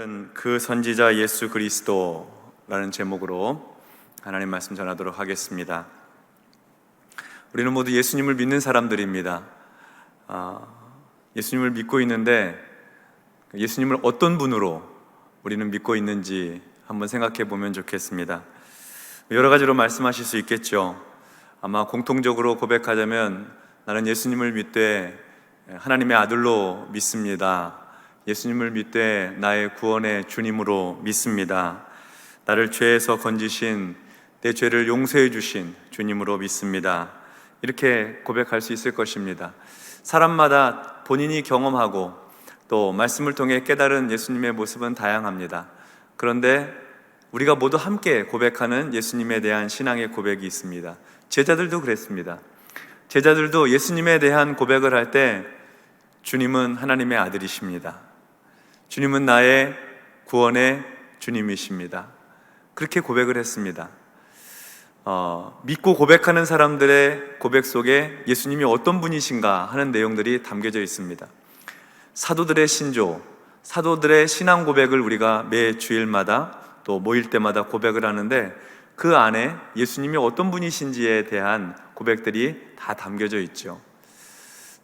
오늘은 그 선지자 예수 그리스도라는 제목으로 하나님 말씀 전하도록 하겠습니다. 우리는 모두 예수님을 믿는 사람들입니다. 아, 예수님을 믿고 있는데 예수님을 어떤 분으로 우리는 믿고 있는지 한번 생각해 보면 좋겠습니다. 여러 가지로 말씀하실 수 있겠죠. 아마 공통적으로 고백하자면 나는 예수님을 믿되 하나님의 아들로 믿습니다. 예수님을 믿되 나의 구원의 주님으로 믿습니다. 나를 죄에서 건지신 내 죄를 용서해 주신 주님으로 믿습니다. 이렇게 고백할 수 있을 것입니다. 사람마다 본인이 경험하고 또 말씀을 통해 깨달은 예수님의 모습은 다양합니다. 그런데 우리가 모두 함께 고백하는 예수님에 대한 신앙의 고백이 있습니다. 제자들도 그랬습니다. 제자들도 예수님에 대한 고백을 할 때 주님은 하나님의 아들이십니다. 주님은 나의 구원의 주님이십니다. 그렇게 고백을 했습니다. 어, 믿고 고백하는 사람들의 고백 속에 예수님이 어떤 분이신가 하는 내용들이 담겨져 있습니다. 사도들의 신조, 사도들의 신앙 고백을 우리가 매 주일마다 또 모일 때마다 고백을 하는데 그 안에 예수님이 어떤 분이신지에 대한 고백들이 다 담겨져 있죠.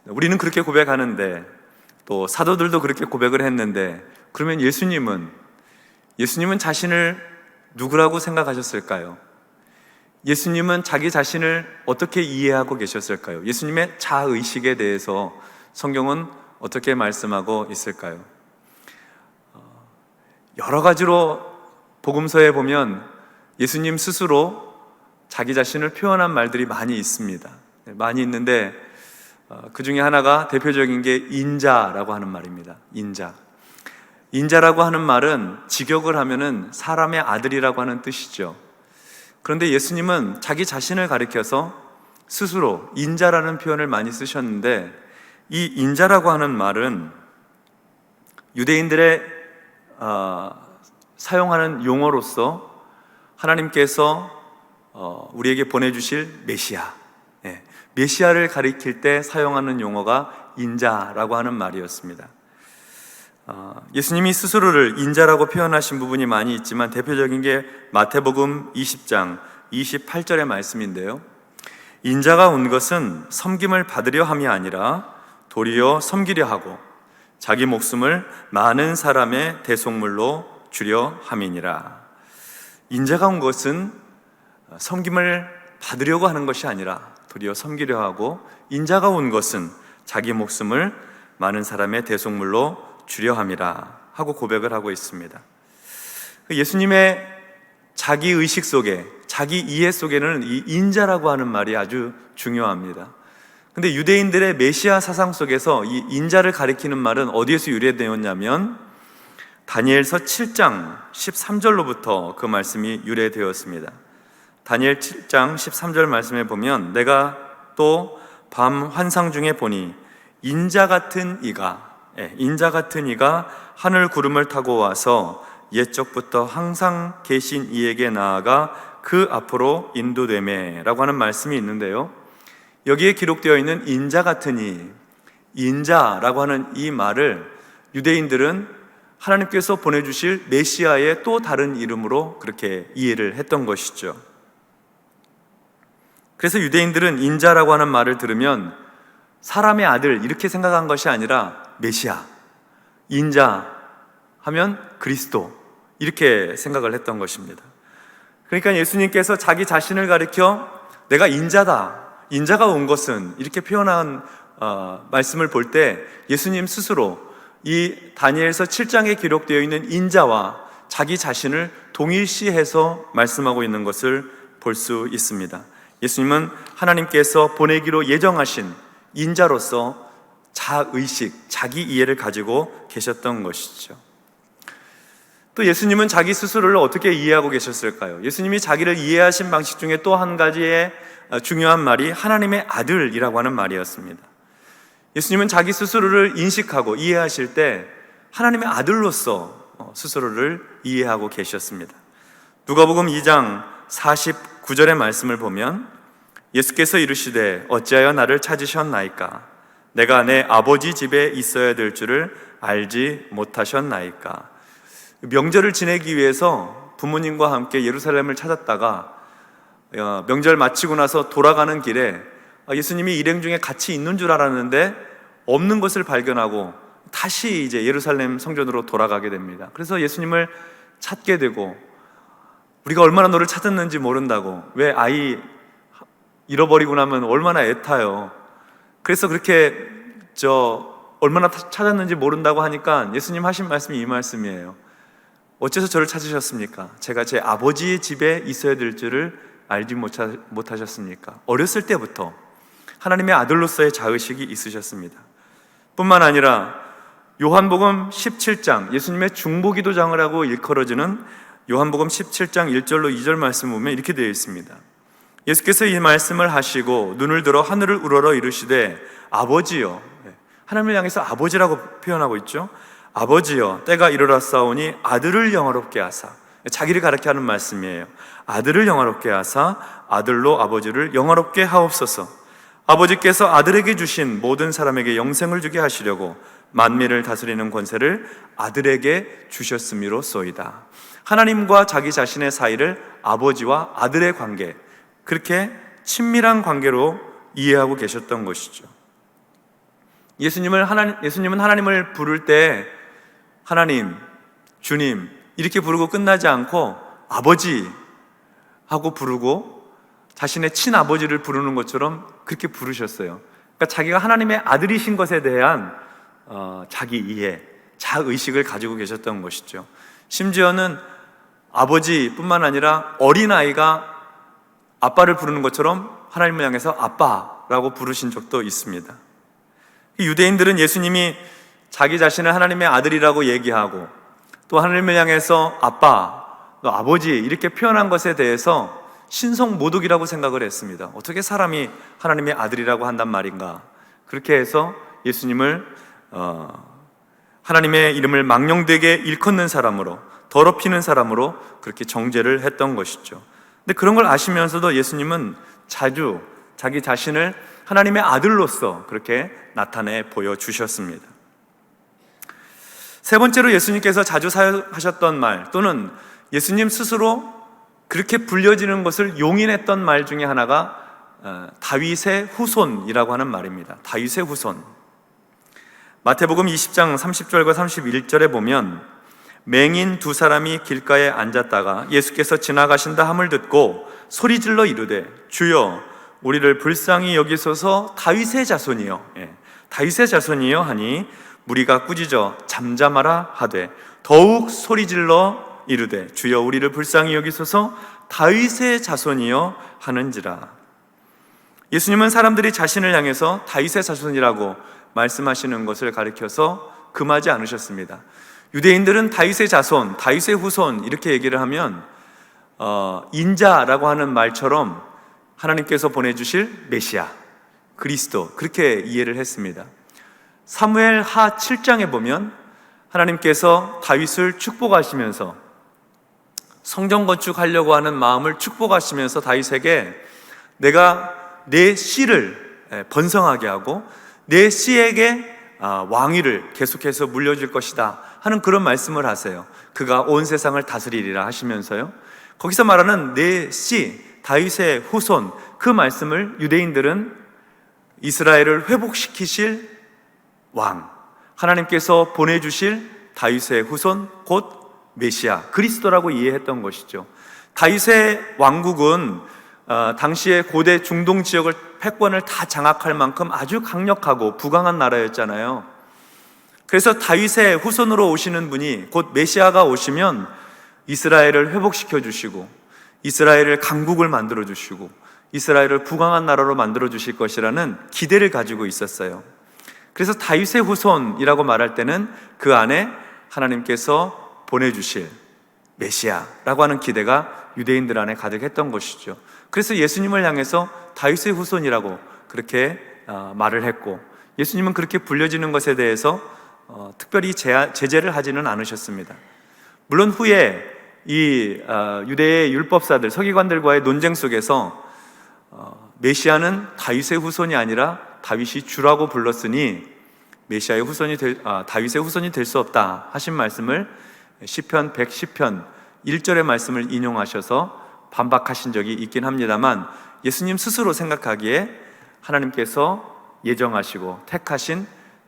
우리는 그렇게 고백하는데 또 사도들도 그렇게 고백을 했는데 그러면 예수님은 예수님은 자신을 누구라고 생각하셨을까요? 예수님은 자기 자신을 어떻게 이해하고 계셨을까요? 예수님의 자의식에 대해서 성경은 어떻게 말씀하고 있을까요? 어, 여러 가지로 복음서에 보면 예수님 스스로 자기 자신을 표현한 말들이 많이 있습니다. 네, 많이 있는데 어, 그 중에 하나가 대표적인 게 인자라고 하는 말입니다. 인자. 인자라고 하는 말은 직역을 하면은 사람의 아들이라고 하는 뜻이죠. 그런데 예수님은 자기 자신을 가리켜서 스스로 인자라는 표현을 많이 쓰셨는데 이 인자라고 하는 말은 유대인들의 어, 사용하는 용어로서 하나님께서 어, 우리에게 보내주실 메시아, 예, 메시아를 가리킬 때 사용하는 용어가 인자라고 하는 말이었습니다. 어, 예수님이 스스로를 인자라고 표현하신 부분이 많이 있지만 대표적인 게 마태복음 20장 28절의 말씀인데요. 인자가 온 것은 섬김을 받으려 함이 아니라 도리어 섬기려 하고 자기 목숨을 많은 사람의 대속물로 주려 함이니라. 인자가 온 것은 섬김을 받으려고 하는 것이 아니라 도리어 섬기려 하고 인자가 온 것은 자기 목숨을 많은 사람의 대속물로 주려 함이라 하고 고백을 하고 있습니다. 예수님의 자기 의식 속에 자기 이해 속에는 이 인자라고 하는 말이 아주 중요합니다. 근데 유대인들의 메시아 사상 속에서 이 인자를 가리키는 말은 어디에서 유래되었냐면 다니엘서 7장 13절로부터 그 말씀이 유래되었습니다. 다니엘 7장 13절 말씀에 보면 내가 또 밤 환상 중에 보니 인자 같은 이가 예, 인자 같은 이가 하늘 구름을 타고 와서 옛적부터 항상 계신 이에게 나아가 그 앞으로 인도되매라고 하는 말씀이 있는데요. 여기에 기록되어 있는 인자 같은 이 인자라고 하는 이 말을 유대인들은 하나님께서 보내주실 메시아의 또 다른 이름으로 그렇게 이해를 했던 것이죠. 그래서 유대인들은 인자라고 하는 말을 들으면 사람의 아들 이렇게 생각한 것이 아니라 메시아, 인자 하면 그리스도 이렇게 생각을 했던 것입니다. 그러니까 예수님께서 자기 자신을 가리켜 내가 인자다, 인자가 온 것은 이렇게 표현한 어, 말씀을 볼 때 예수님 스스로 이 다니엘서 7장에 기록되어 있는 인자와 자기 자신을 동일시해서 말씀하고 있는 것을 볼 수 있습니다. 예수님은 하나님께서 보내기로 예정하신 인자로서 자의식, 자기 이해를 가지고 계셨던 것이죠. 또 예수님은 자기 스스로를 어떻게 이해하고 계셨을까요? 예수님이 자기를 이해하신 방식 중에 또 한 가지의 중요한 말이 하나님의 아들이라고 하는 말이었습니다. 예수님은 자기 스스로를 인식하고 이해하실 때 하나님의 아들로서 스스로를 이해하고 계셨습니다. 누가복음 2장 49절의 말씀을 보면 예수께서 이르시되 어찌하여 나를 찾으셨나이까 내가 내 아버지 집에 있어야 될 줄을 알지 못하셨나이까 명절을 지내기 위해서 부모님과 함께 예루살렘을 찾았다가 어, 명절 마치고 나서 돌아가는 길에 아, 예수님이 일행 중에 같이 있는 줄 알았는데 없는 것을 발견하고 다시 이제 예루살렘 성전으로 돌아가게 됩니다. 그래서 예수님을 찾게 되고 우리가 얼마나 너를 찾았는지 모른다고 왜 아이 잃어버리고 나면 얼마나 애타요. 그래서 그렇게 저 얼마나 타- 찾았는지 모른다고 하니까 예수님 하신 말씀이 이 말씀이에요. 어째서 저를 찾으셨습니까? 제가 제 아버지의 집에 있어야 될 줄을 알지 못하, 못하셨습니까? 어렸을 때부터 하나님의 아들로서의 자의식이 있으셨습니다. 뿐만 아니라 요한복음 17장 예수님의 중보기도장을 하고 일컬어지는 요한복음 17장 1절로 2절 말씀 보면 이렇게 되어 있습니다. 예수께서 이 말씀을 하시고 눈을 들어 하늘을 우러러 이르시되 아버지여 네, 하나님을 향해서 아버지라고 표현하고 있죠. 아버지여 때가 이르렀사오니 아들을 영화롭게 하사 자기를 가르쳐 하는 말씀이에요. 아들을 영화롭게 하사 아들로 아버지를 영화롭게 하옵소서. 아버지께서 아들에게 주신 모든 사람에게 영생을 주게 하시려고 만민을 다스리는 권세를 아들에게 주셨음이로소이다. 하나님과 자기 자신의 사이를 아버지와 아들의 관계 그렇게 친밀한 관계로 이해하고 계셨던 것이죠. 예수님을 하나님 예수님은 하나님을 부를 때 하나님, 주님 이렇게 부르고 끝나지 않고 아버지 하고 부르고 자신의 친아버지를 부르는 것처럼 그렇게 부르셨어요. 그러니까 자기가 하나님의 아들이신 것에 대한 어, 자기 이해, 자의식을 가지고 계셨던 것이죠. 심지어는 아버지뿐만 아니라 어린아이가 아빠를 부르는 것처럼 하나님을 향해서 아빠라고 부르신 적도 있습니다. 유대인들은 예수님이 자기 자신을 하나님의 아들이라고 얘기하고 또 하나님을 향해서 아빠, 너 아버지 이렇게 표현한 것에 대해서 신성 모독이라고 생각을 했습니다. 어떻게 사람이 하나님의 아들이라고 한단 말인가? 그렇게 해서 예수님을 어, 하나님의 이름을 망령되게 일컫는 사람으로 더럽히는 사람으로 그렇게 정죄를 했던 것이죠. 근데 그런 걸 아시면서도 예수님은 자주 자기 자신을 하나님의 아들로서 그렇게 나타내 보여 주셨습니다. 세 번째로 예수님께서 자주 사용하셨던 말 또는 예수님 스스로 그렇게 불려지는 것을 용인했던 말 중에 하나가 어, 다윗의 후손이라고 하는 말입니다. 다윗의 후손. 마태복음 20장 30절과 31절에 보면 맹인 두 사람이 길가에 앉았다가 예수께서 지나가신다 함을 듣고 소리질러 이르되 주여 우리를 불쌍히 여기소서 다윗의 자손이요 예, 다윗의 자손이요 하니 무리가 꾸짖어 잠잠하라 하되 더욱 소리질러 이르되 주여 우리를 불쌍히 여기소서 다윗의 자손이요 하는지라 예수님은 사람들이 자신을 향해서 다윗의 자손이라고 말씀하시는 것을 가리켜서 금하지 않으셨습니다. 유대인들은 다윗의 자손, 다윗의 후손 이렇게 얘기를 하면 어, 인자라고 하는 말처럼 하나님께서 보내주실 메시아, 그리스도 그렇게 이해를 했습니다. 사무엘 하 7장에 보면 하나님께서 다윗을 축복하시면서 성전 건축하려고 하는 마음을 축복하시면서 다윗에게 내가 내 씨를 예, 번성하게 하고 내 씨에게 아, 왕위를 계속해서 물려줄 것이다 하는 그런 말씀을 하세요. 그가 온 세상을 다스리리라 하시면서요. 거기서 말하는 내 씨, 다윗의 후손 그 말씀을 유대인들은 이스라엘을 회복시키실 왕, 하나님께서 보내주실 다윗의 후손 곧 메시아 그리스도라고 이해했던 것이죠. 다윗의 왕국은 어, 당시의 고대 중동 지역을 패권을 다 장악할 만큼 아주 강력하고 부강한 나라였잖아요. 그래서 다윗의 후손으로 오시는 분이 곧 메시아가 오시면 이스라엘을 회복시켜 주시고 이스라엘을 강국을 만들어 주시고 이스라엘을 부강한 나라로 만들어 주실 것이라는 기대를 가지고 있었어요. 그래서 다윗의 후손이라고 말할 때는 그 안에 하나님께서 보내 주실 메시아라고 하는 기대가 유대인들 안에 가득했던 것이죠. 그래서 예수님을 향해서 다윗의 후손이라고 그렇게 어, 말을 했고 예수님은 그렇게 불려지는 것에 대해서 어, 특별히 제, 제재를 하지는 않으셨습니다. 물론 후에 이 어, 유대의 율법사들, 서기관들과의 논쟁 속에서 메시아는 다윗의 후손이 아니라 다윗이 주라고 불렀으니 메시아의 후손이 될, 아, 다윗의 후손이 될 수 없다 하신 말씀을 시편 110편 1절의 말씀을 인용하셔서 반박하신 적이 있긴 합니다만 예수님 스스로 생각하기에 하나님께서 예정하시고 택하신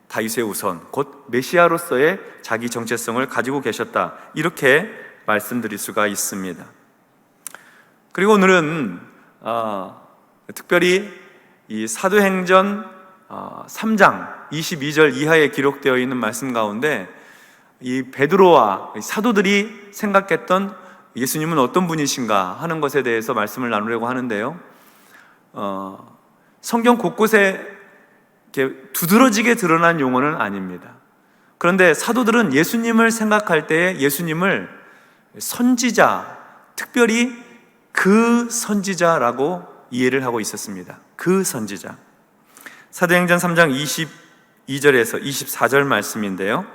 다윗의 우선 곧 메시아로서의 자기 정체성을 가지고 계셨다 이렇게 말씀드릴 수가 있습니다. 그리고 오늘은 어, 특별히 이 사도행전 어, 3장 22절 이하에 기록되어 있는 말씀 가운데 이 베드로와 사도들이 생각했던 예수님은 어떤 분이신가 하는 것에 대해서 말씀을 나누려고 하는데요. 어, 성경 곳곳에 두드러지게 드러난 용어는 아닙니다. 그런데 사도들은 예수님을 생각할 때 예수님을 선지자, 특별히 그 선지자라고 이해를 하고 있었습니다. 그 선지자. 사도행전 3장 22절에서 24절 말씀인데요.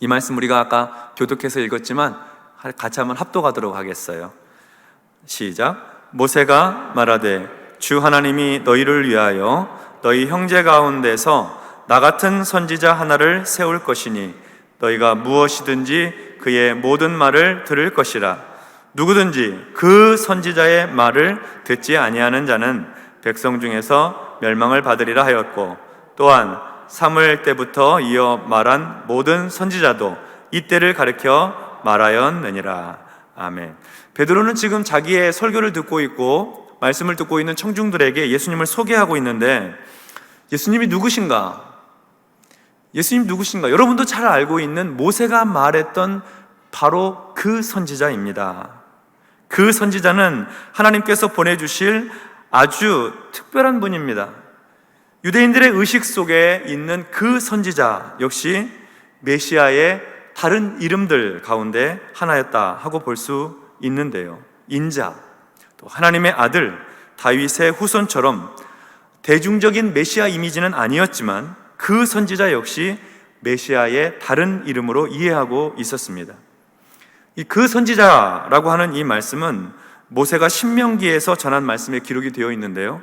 이 말씀 우리가 아까 교독해서 읽었지만 같이 한번 합독하도록 하겠어요. 시작. 모세가 말하되 주 하나님이 너희를 위하여 너희 형제 가운데서 나 같은 선지자 하나를 세울 것이니 너희가 무엇이든지 그의 모든 말을 들을 것이라 누구든지 그 선지자의 말을 듣지 아니하는 자는 백성 중에서 멸망을 받으리라 하였고 또한 사무엘 때부터 이어 말한 모든 선지자도 이때를 가리켜 말하였느니라 아멘. 베드로는 지금 자기의 설교를 듣고 있고 말씀을 듣고 있는 청중들에게 예수님을 소개하고 있는데 예수님이 누구신가? 예수님 누구신가? 여러분도 잘 알고 있는 모세가 말했던 바로 그 선지자입니다. 그 선지자는 하나님께서 보내주실 아주 특별한 분입니다. 유대인들의 의식 속에 있는 그 선지자 역시 메시아의 다른 이름들 가운데 하나였다 하고 볼 수 있는데요. 인자, 또 하나님의 아들, 다윗의 후손처럼 대중적인 메시아 이미지는 아니었지만 그 선지자 역시 메시아의 다른 이름으로 이해하고 있었습니다. 그 선지자라고 하는 이 말씀은 모세가 신명기에서 전한 말씀에 기록이 되어 있는데요.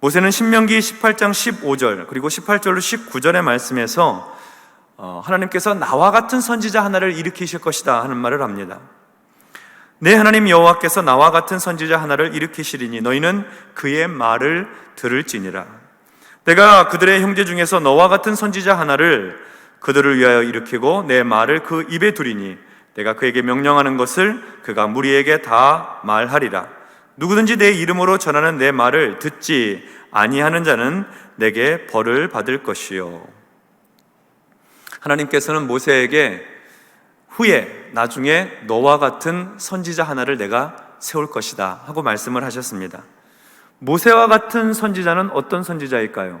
모세는 신명기 18장 15절 그리고 18절로 19절의 말씀에서 어, 하나님께서 나와 같은 선지자 하나를 일으키실 것이다 하는 말을 합니다. 내 하나님 여호와께서 나와 같은 선지자 하나를 일으키시리니 너희는 그의 말을 들을지니라. 내가 그들의 형제 중에서 너와 같은 선지자 하나를 그들을 위하여 일으키고 내 말을 그 입에 두리니 내가 그에게 명령하는 것을 그가 무리에게 다 말하리라. 누구든지 내 이름으로 전하는 내 말을 듣지 아니하는 자는 내게 벌을 받을 것이요. 하나님께서는 모세에게 후에 나중에 너와 같은 선지자 하나를 내가 세울 것이다 하고 말씀을 하셨습니다. 모세와 같은 선지자는 어떤 선지자일까요?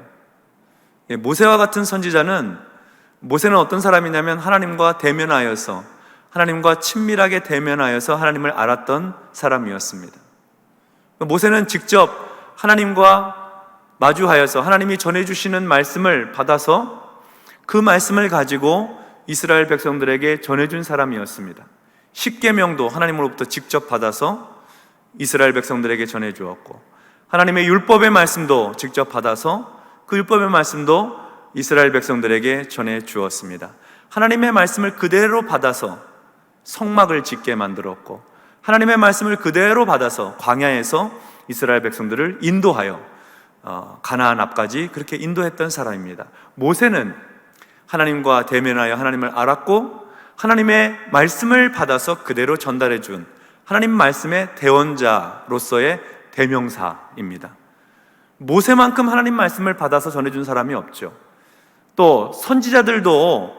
예, 모세와 같은 선지자는 모세는 어떤 사람이냐면 하나님과 대면하여서 하나님과 친밀하게 대면하여서 하나님을 알았던 사람이었습니다. 모세는 직접 하나님과 마주하여서 하나님이 전해주시는 말씀을 받아서 그 말씀을 가지고 이스라엘 백성들에게 전해준 사람이었습니다. 십계명도 하나님으로부터 직접 받아서 이스라엘 백성들에게 전해 주었고 하나님의 율법의 말씀도 직접 받아서 그 율법의 말씀도 이스라엘 백성들에게 전해 주었습니다. 하나님의 말씀을 그대로 받아서 성막을 짓게 만들었고 하나님의 말씀을 그대로 받아서 광야에서 이스라엘 백성들을 인도하여 어, 가나안 앞까지 그렇게 인도했던 사람입니다. 모세는 하나님과 대면하여 하나님을 알았고 하나님의 말씀을 받아서 그대로 전달해 준 하나님 말씀의 대원자로서의 대명사입니다. 모세만큼 하나님 말씀을 받아서 전해준 사람이 없죠. 또 선지자들도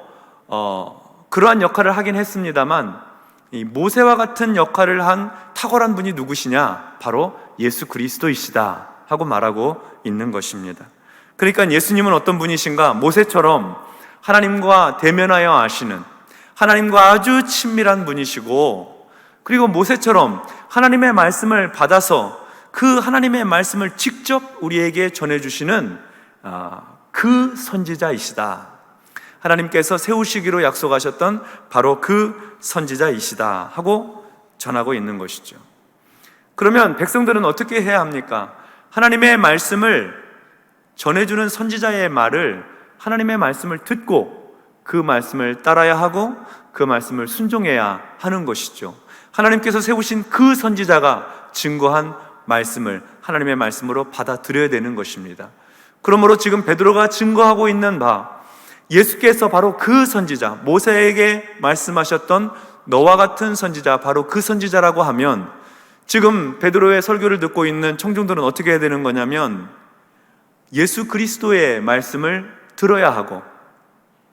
어, 그러한 역할을 하긴 했습니다만 이 모세와 같은 역할을 한 탁월한 분이 누구시냐? 바로 예수 그리스도이시다 하고 말하고 있는 것입니다. 그러니까 예수님은 어떤 분이신가? 모세처럼 하나님과 대면하여 아시는 하나님과 아주 친밀한 분이시고 그리고 모세처럼 하나님의 말씀을 받아서 그 하나님의 말씀을 직접 우리에게 전해주시는 아, 그 선지자이시다. 하나님께서 세우시기로 약속하셨던 바로 그 선지자이시다 하고 전하고 있는 것이죠. 그러면 백성들은 어떻게 해야 합니까? 하나님의 말씀을 전해주는 선지자의 말을 하나님의 말씀을 듣고 그 말씀을 따라야 하고 그 말씀을 순종해야 하는 것이죠. 하나님께서 세우신 그 선지자가 증거한 말씀을 하나님의 말씀으로 받아들여야 되는 것입니다. 그러므로 지금 베드로가 증거하고 있는 바 예수께서 바로 그 선지자 모세에게 말씀하셨던 너와 같은 선지자 바로 그 선지자라고 하면 지금 베드로의 설교를 듣고 있는 청중들은 어떻게 해야 되는 거냐면 예수 그리스도의 말씀을 들어야 하고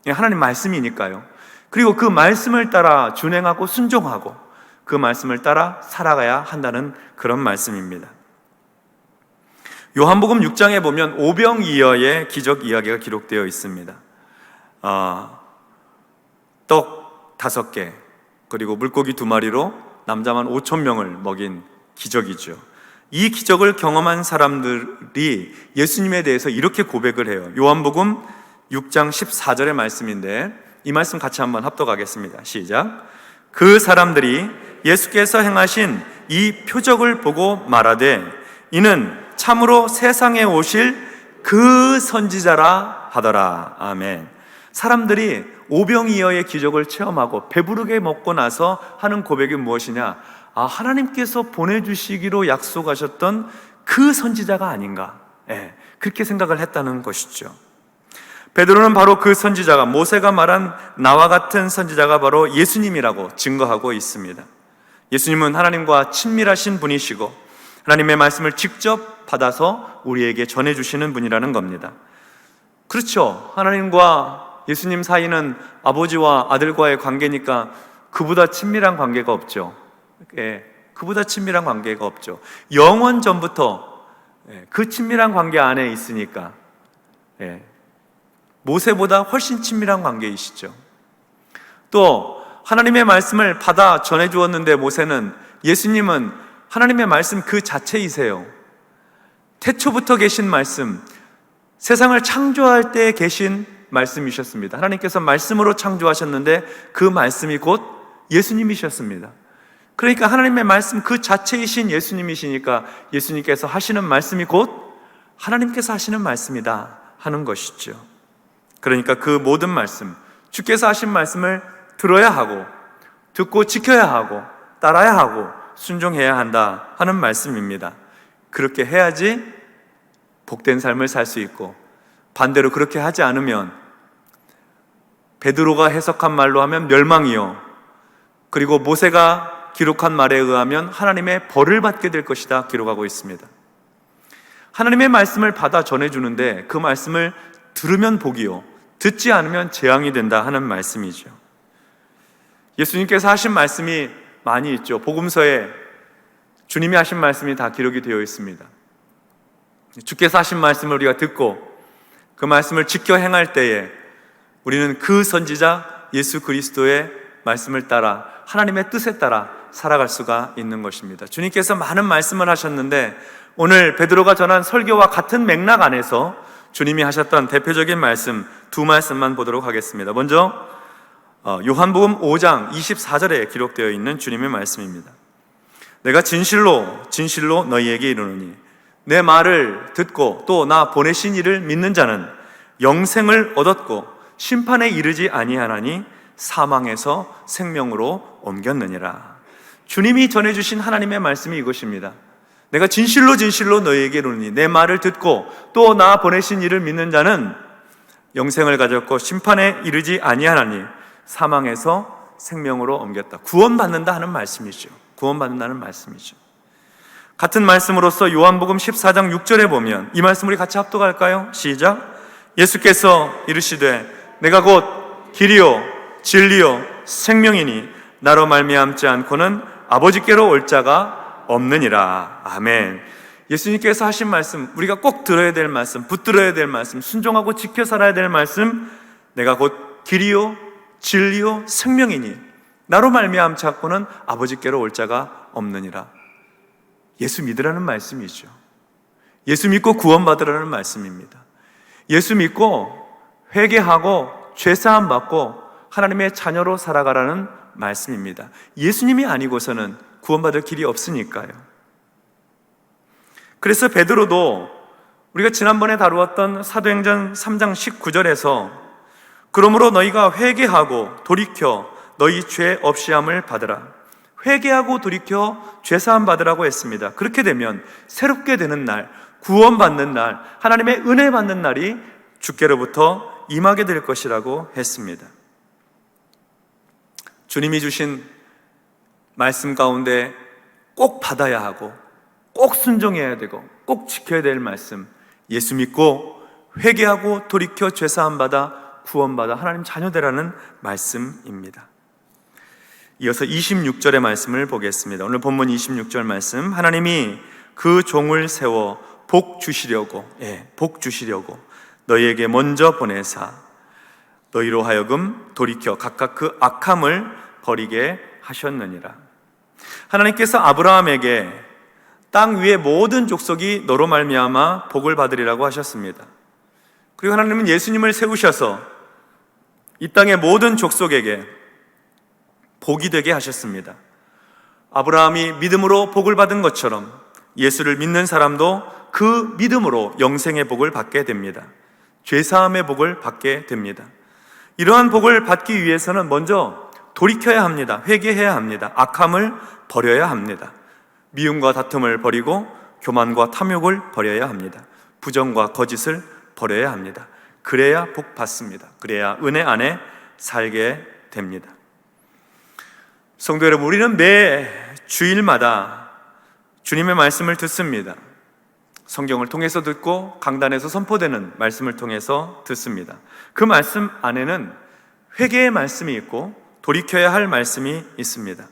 예, 하나님 말씀이니까요. 그리고 그 말씀을 따라 준행하고 순종하고 그 말씀을 따라 살아가야 한다는 그런 말씀입니다. 요한복음 6장에 보면 오병이어의 기적 이야기가 기록되어 있습니다. 아, 떡 다섯 개 그리고 물고기 두 마리로 남자만 5천 명을 먹인 기적이죠. 이 기적을 경험한 사람들이 예수님에 대해서 이렇게 고백을 해요. 요한복음 6장 14절의 말씀인데 이 말씀 같이 한번 합독하겠습니다. 시작. 그 사람들이 예수께서 행하신 이 표적을 보고 말하되 이는 참으로 세상에 오실 그 선지자라 하더라. 아멘. 사람들이 오병이어의 기적을 체험하고 배부르게 먹고 나서 하는 고백이 무엇이냐? 아, 하나님께서 보내주시기로 약속하셨던 그 선지자가 아닌가. 예, 그렇게 생각을 했다는 것이죠. 베드로는 바로 그 선지자가 모세가 말한 나와 같은 선지자가 바로 예수님이라고 증거하고 있습니다. 예수님은 하나님과 친밀하신 분이시고 하나님의 말씀을 직접 받아서 우리에게 전해 주시는 분이라는 겁니다. 그렇죠. 하나님과 예수님 사이는 아버지와 아들과의 관계니까 그보다 친밀한 관계가 없죠. 예, 그보다 친밀한 관계가 없죠. 영원 전부터 예, 그 친밀한 관계 안에 있으니까 예, 모세보다 훨씬 친밀한 관계이시죠. 또 하나님의 말씀을 받아 전해 주었는데 모세는 예수님은 하나님의 말씀 그 자체이세요. 태초부터 계신 말씀, 세상을 창조할 때 계신 말씀이셨습니다. 하나님께서 말씀으로 창조하셨는데 그 말씀이 곧 예수님이셨습니다. 그러니까 하나님의 말씀 그 자체이신 예수님이시니까 예수님께서 하시는 말씀이 곧 하나님께서 하시는 말씀이다 하는 것이죠. 그러니까 그 모든 말씀, 주께서 하신 말씀을 들어야 하고, 듣고 지켜야 하고, 따라야 하고, 순종해야 한다 하는 말씀입니다. 그렇게 해야지 복된 삶을 살 수 있고, 반대로 그렇게 하지 않으면, 베드로가 해석한 말로 하면 멸망이요. 그리고 모세가 기록한 말에 의하면 하나님의 벌을 받게 될 것이다 기록하고 있습니다. 하나님의 말씀을 받아 전해주는데 그 말씀을 들으면 복이요. 듣지 않으면 재앙이 된다 하는 말씀이죠. 예수님께서 하신 말씀이 많이 있죠. 복음서에 주님이 하신 말씀이 다 기록이 되어 있습니다. 주께서 하신 말씀을 우리가 듣고 그 말씀을 지켜 행할 때에 우리는 그 선지자 예수 그리스도의 말씀을 따라 하나님의 뜻에 따라 살아갈 수가 있는 것입니다. 주님께서 많은 말씀을 하셨는데 오늘 베드로가 전한 설교와 같은 맥락 안에서 주님이 하셨던 대표적인 말씀 두 말씀만 보도록 하겠습니다. 먼저 어, 요한복음 5장 24절에 기록되어 있는 주님의 말씀입니다. 내가 진실로 진실로 너희에게 이르노니 내 말을 듣고 또 나 보내신 이를 믿는 자는 영생을 얻었고 심판에 이르지 아니하나니 사망에서 생명으로 옮겼느니라. 주님이 전해 주신 하나님의 말씀이 이것입니다. 내가 진실로 진실로 너희에게 이르니 내 말을 듣고 또 나 보내신 이를 믿는 자는 영생을 가졌고 심판에 이르지 아니하나니 사망에서 생명으로 옮겼다. 구원받는다 하는 말씀이죠. 구원받는다는 말씀이죠. 같은 말씀으로서 요한복음 14장 6절에 보면 이 말씀 우리 같이 합독할까요? 시작. 예수께서 이르시되 내가 곧 길이요 진리요 생명이니 나로 말미암지 않고는 아버지께로 올 자가 없느니라. 아멘. 예수님께서 하신 말씀, 우리가 꼭 들어야 될 말씀, 붙들어야 될 말씀, 순종하고 지켜 살아야 될 말씀, 내가 곧 길이요, 진리요, 생명이니 나로 말미암지 않고는 아버지께로 올 자가 없느니라. 예수 믿으라는 말씀이죠. 예수 믿고 구원받으라는 말씀입니다. 예수 믿고 회개하고 죄사함 받고 하나님의 자녀로 살아가라는 말씀입니다. 예수님이 아니고서는 구원받을 길이 없으니까요. 그래서 베드로도 우리가 지난번에 다루었던 사도행전 3장 19절에서 그러므로 너희가 회개하고 돌이켜 너희 죄 없이함을 받으라. 회개하고 돌이켜 죄 사함 받으라고 했습니다. 그렇게 되면 새롭게 되는 날, 구원받는 날, 하나님의 은혜 받는 날이 주께로부터 임하게 될 것이라고 했습니다. 주님이 주신 말씀 가운데 꼭 받아야 하고 꼭 순종해야 되고 꼭 지켜야 될 말씀 예수 믿고 회개하고 돌이켜 죄 사함 받아 구원 받아 하나님 자녀 되라는 말씀입니다. 이어서 26절의 말씀을 보겠습니다. 오늘 본문 26절 말씀. 하나님이 그 종을 세워 복 주시려고, 예, 복 주시려고 너희에게 먼저 보내사 너희로 하여금 돌이켜 각각 그 악함을 버리게 하셨느니라. 하나님께서 아브라함에게 땅 위의 모든 족속이 너로 말미암아 복을 받으리라고 하셨습니다. 그리고 하나님은 예수님을 세우셔서 이 땅의 모든 족속에게 복이 되게 하셨습니다. 아브라함이 믿음으로 복을 받은 것처럼 예수를 믿는 사람도 그 믿음으로 영생의 복을 받게 됩니다. 죄사함의 복을 받게 됩니다. 이러한 복을 받기 위해서는 먼저 돌이켜야 합니다. 회개해야 합니다. 악함을 버려야 합니다. 미움과 다툼을 버리고 교만과 탐욕을 버려야 합니다. 부정과 거짓을 버려야 합니다. 그래야 복 받습니다. 그래야 은혜 안에 살게 됩니다. 성도 여러분, 우리는 매 주일마다 주님의 말씀을 듣습니다. 성경을 통해서 듣고 강단에서 선포되는 말씀을 통해서 듣습니다. 그 말씀 안에는 회개의 말씀이 있고 돌이켜야 할 말씀이 있습니다.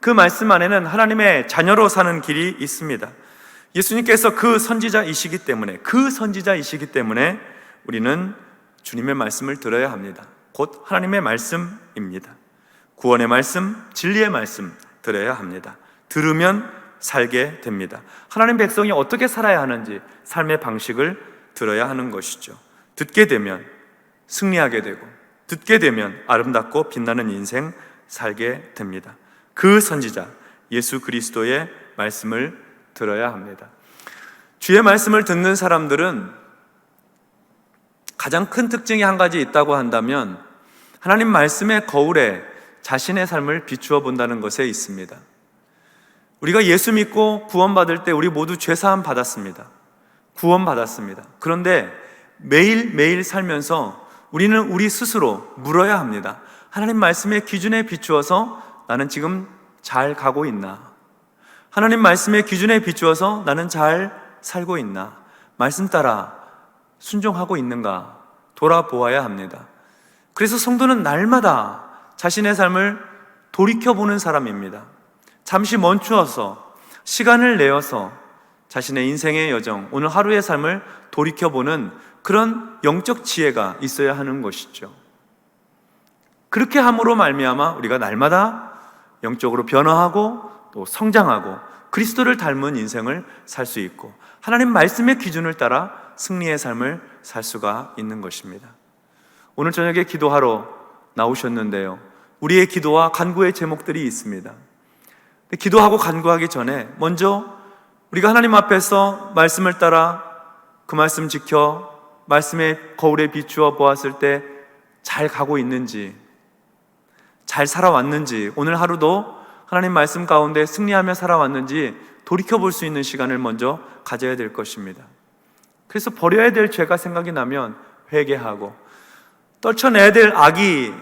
그 말씀 안에는 하나님의 자녀로 사는 길이 있습니다. 예수님께서 그 선지자이시기 때문에 그 선지자이시기 때문에 우리는 주님의 말씀을 들어야 합니다. 곧 하나님의 말씀입니다. 구원의 말씀, 진리의 말씀 들어야 합니다. 들으면 살게 됩니다. 하나님 백성이 어떻게 살아야 하는지 삶의 방식을 들어야 하는 것이죠. 듣게 되면 승리하게 되고 듣게 되면 아름답고 빛나는 인생 살게 됩니다. 그 선지자 예수 그리스도의 말씀을 들어야 합니다. 주의 말씀을 듣는 사람들은 가장 큰 특징이 한 가지 있다고 한다면 하나님 말씀의 거울에 자신의 삶을 비추어 본다는 것에 있습니다. 우리가 예수 믿고 구원받을 때 우리 모두 죄사함 받았습니다. 구원받았습니다. 그런데 매일매일 살면서 우리는 우리 스스로 물어야 합니다. 하나님 말씀의 기준에 비추어서 나는 지금 잘 가고 있나? 하나님 말씀의 기준에 비추어서 나는 잘 살고 있나? 말씀 따라 순종하고 있는가? 돌아보아야 합니다. 그래서 성도는 날마다 자신의 삶을 돌이켜보는 사람입니다. 잠시 멈추어서 시간을 내어서 자신의 인생의 여정, 오늘 하루의 삶을 돌이켜보는 그런 영적 지혜가 있어야 하는 것이죠. 그렇게 함으로 말미암아 우리가 날마다 영적으로 변화하고 또 성장하고 그리스도를 닮은 인생을 살 수 있고 하나님 말씀의 기준을 따라 승리의 삶을 살 수가 있는 것입니다. 오늘 저녁에 기도하러 나오셨는데요. 우리의 기도와 간구의 제목들이 있습니다. 기도하고 간구하기 전에 먼저 우리가 하나님 앞에서 말씀을 따라 그 말씀 지켜 말씀의 거울에 비추어 보았을 때 잘 가고 있는지, 잘 살아왔는지, 오늘 하루도 하나님 말씀 가운데 승리하며 살아왔는지 돌이켜 볼 수 있는 시간을 먼저 가져야 될 것입니다. 그래서 버려야 될 죄가 생각이 나면 회개하고 떨쳐내야 될 악이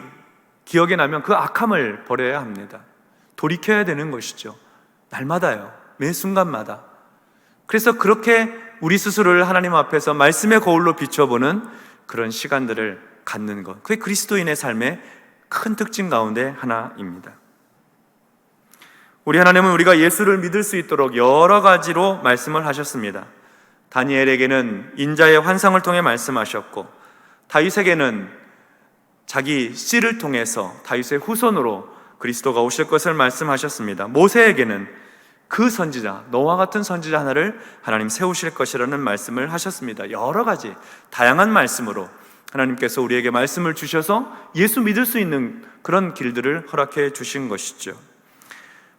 기억에 나면 그 악함을 버려야 합니다. 돌이켜야 되는 것이죠. 날마다요. 매 순간마다. 그래서 그렇게 우리 스스로를 하나님 앞에서 말씀의 거울로 비춰보는 그런 시간들을 갖는 것. 그게 그리스도인의 삶의 큰 특징 가운데 하나입니다. 우리 하나님은 우리가 예수를 믿을 수 있도록 여러 가지로 말씀을 하셨습니다. 다니엘에게는 인자의 환상을 통해 말씀하셨고, 다윗에게는 자기 씨를 통해서 다윗의 후손으로 그리스도가 오실 것을 말씀하셨습니다. 모세에게는 그 선지자, 너와 같은 선지자 하나를 하나님 세우실 것이라는 말씀을 하셨습니다. 여러 가지 다양한 말씀으로 하나님께서 우리에게 말씀을 주셔서 예수 믿을 수 있는 그런 길들을 허락해 주신 것이죠.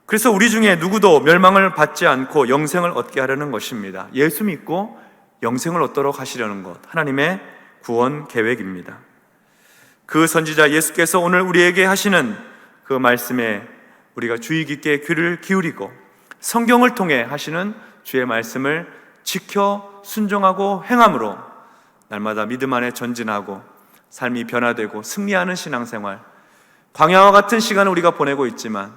그래서 우리 중에 누구도 멸망을 받지 않고 영생을 얻게 하려는 것입니다. 예수 믿고 영생을 얻도록 하시려는 것. 하나님의 구원 계획입니다. 그 선지자 예수께서 오늘 우리에게 하시는 그 말씀에 우리가 주의 깊게 귀를 기울이고 성경을 통해 하시는 주의 말씀을 지켜 순종하고 행함으로 날마다 믿음 안에 전진하고 삶이 변화되고 승리하는 신앙생활 광야와 같은 시간을 우리가 보내고 있지만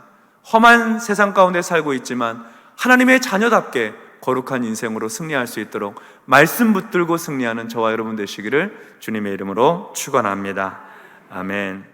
험한 세상 가운데 살고 있지만 하나님의 자녀답게 거룩한 인생으로 승리할 수 있도록 말씀 붙들고 승리하는 저와 여러분 되시기를 주님의 이름으로 축원합니다. 아멘.